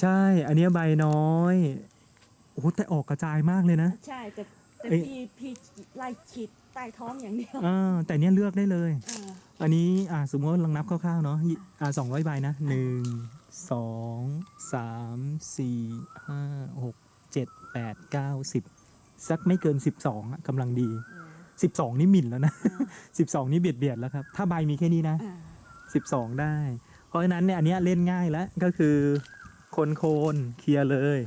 ใช่ อันเนี้ยใบน้อยโอ้โหแต่ออกกระจายมากเลยนะ ใช่แต่แต่เอ้ย พี่พี่ไล่ฉีดใต้ท้องอย่างเดียวอ่าแต่เนี้ยเลือกได้เลย เอออันนี้อ่าสมมติว่าลองนับคร่าวๆเนาะยี่อ่าสองร้อยใบนะหนึ่งสองสามสี่ห้าหกเจ็ดแปดเก้าสิบสักไม่เกินสิบสองกำลังดีเออสิบสองนี่หมิ่นแล้วนะเออสิบสองนี่เบียดเบียดแล้วครับ ถ้าใบมีแค่นี้นะ เออสิบสองได้ เพราะฉะนั้นเนี่ยอันเนี้ยเล่นง่ายแล้วก็คือโคนโคนๆเคลียร์เลย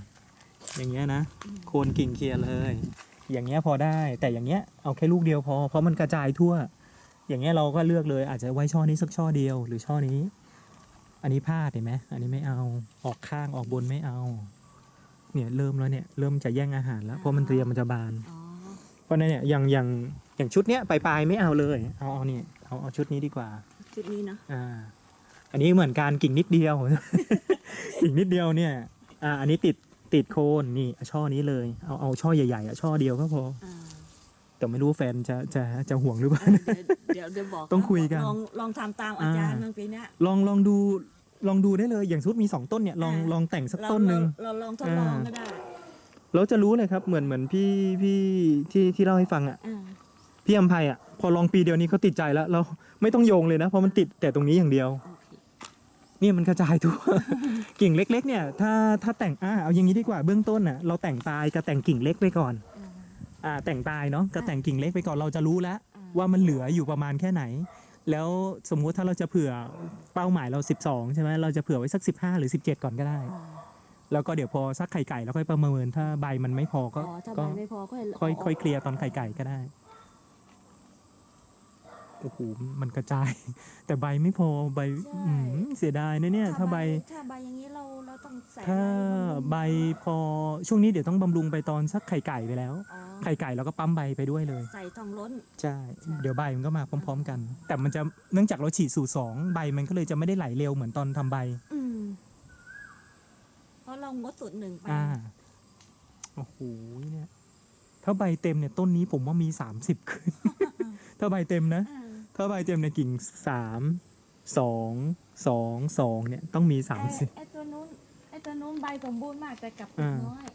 อย่างเงี้ยนะโคนกิ่งเคลียร์เลย อย่างเงี้ยพอได้ แต่อย่างเงี้ยเอาแค่ลูกเดียวพอเพราะมันกระจายทั่ว อย่างเงี้ยเราก็เลือกเลยอาจจะไว้ช่อนี้สักช่อเดียวหรือช่อนี้ อันนี้พลาดเห็นไหมอันนี้ไม่เอาออกข้างออกบนไม่เอา เนี่ยเริ่มแล้วเนี่ยเริ่มจะแย่งอาหารแล้วเพราะมันเตรียมมันจะบานอ๋อเพราะฉะนั้นเนี่ยอย่างอย่างอย่างชุดเนี้ยปลายๆไม่เอาเลยเอาเอานี่เอาเอาชุดนี้ดีกว่าจุดนี้เนาะอ่าอันนี้เหมือนการกิ่งนิดเดียว กิ่งนิดเดียวเนี่ย อ่า อันนี้ติดติดโคนนี่ช่อนี้เลย เอาเอาช่อใหญ่ๆอะช่อเดียวก็พอ อ่าแต่ไม่รู้แฟนจะจะจะห่วงหรือเปล่า เดี๋ยวเดี๋ยวบอกต้องคุยกัน ลองลองทำตามอาจารย์อ่าบางปีเนี้ย ลองลองดูลองดูได้เลยอย่างชุดมีสองต้นเนี่ยลองอ่า ลองแต่งสักเราต้นหนึ่ง เราเราลองทดลองอ่าก็ได้เราจะรู้เลยครับเหมือนเหมือนพี่พี่ที่ที่เล่าให้ฟังอะอ่าพี่อัมภัยอะพอลองปีเดียวนี้เขาติดใจแล้วเราไม่ต้องโยงเลยนะเพราะมันติดแต่ตรงนี้อย่างเดียวโอเค นี่มันกระจายทั่ว กิ่งเล็ก ๆ เนี่ย ถ้าถ้าแต่งอ่าเอาอย่างนี้ดีกว่าเบื้องต้นน่ะเราแต่งปลายกับแต่งกิ่งเล็กไปก่อนอ่าอ่าแต่งปลายเนาะกับแต่งกิ่งเล็กไปก่อนเราจะรู้แล้วอ่าว่ามันเหลืออยู่ประมาณแค่ไหน แล้วสมมุติถ้าเราจะเผื่อเป้าหมายเรา 12 ใช่ไหมเราจะเผื่อไว้สัก 15 หรือ 17 ก่อนก็ได้อ่าแล้วก็เดี๋ยวพอสักไข่ไก่เราค่อยประเมินถ้าใบมันไม่พอก็อ๋อถ้าใบก็ไม่พอก็ค่อยค่อยเคลียร์ตอนไข่ไก่ก็ได้ โอ้โหมันกระจาย แต่ใบไม่พอใบอืมเสียดายนะเนี่ย ถ้าใบ ถ้าใบอย่างนี้เราเราต้องใส่ถ้าอะไรบำรุงใบพอช่วงนี้เดี๋ยวต้องบำรุงไปตอนสักไข่ไก่ไปแล้ว อ๋อไข่ไก่เราก็ปั๊มใบไปด้วยเลย ใส่ทองล้น ใช่ ใช่ เดี๋ยวใบมันก็มาพร้อม ๆ กัน แต่มันจะเนื่องจากเราฉีดสูตรสองใบมันก็เลยจะไม่ได้ไหลเร็วเหมือนตอนทำใบ อืมเพราะเรางดสูตรหนึ่งไปอ่า โอ้โห เนี่ย ถ้าใบเต็มเนี่ยต้นนี้ผมว่ามีสามสิบขึ้น ถ้าใบเต็มนะ อ่า ถ้าใบเต็มในยกิ่งสามสองสองสองเนี่ยต้องมีสามสิบ ไอ้ไอ้ตัวนู้นไอ้ตัวนู้นใบสมบูรณ์มากแต่กลับอ่า น้อย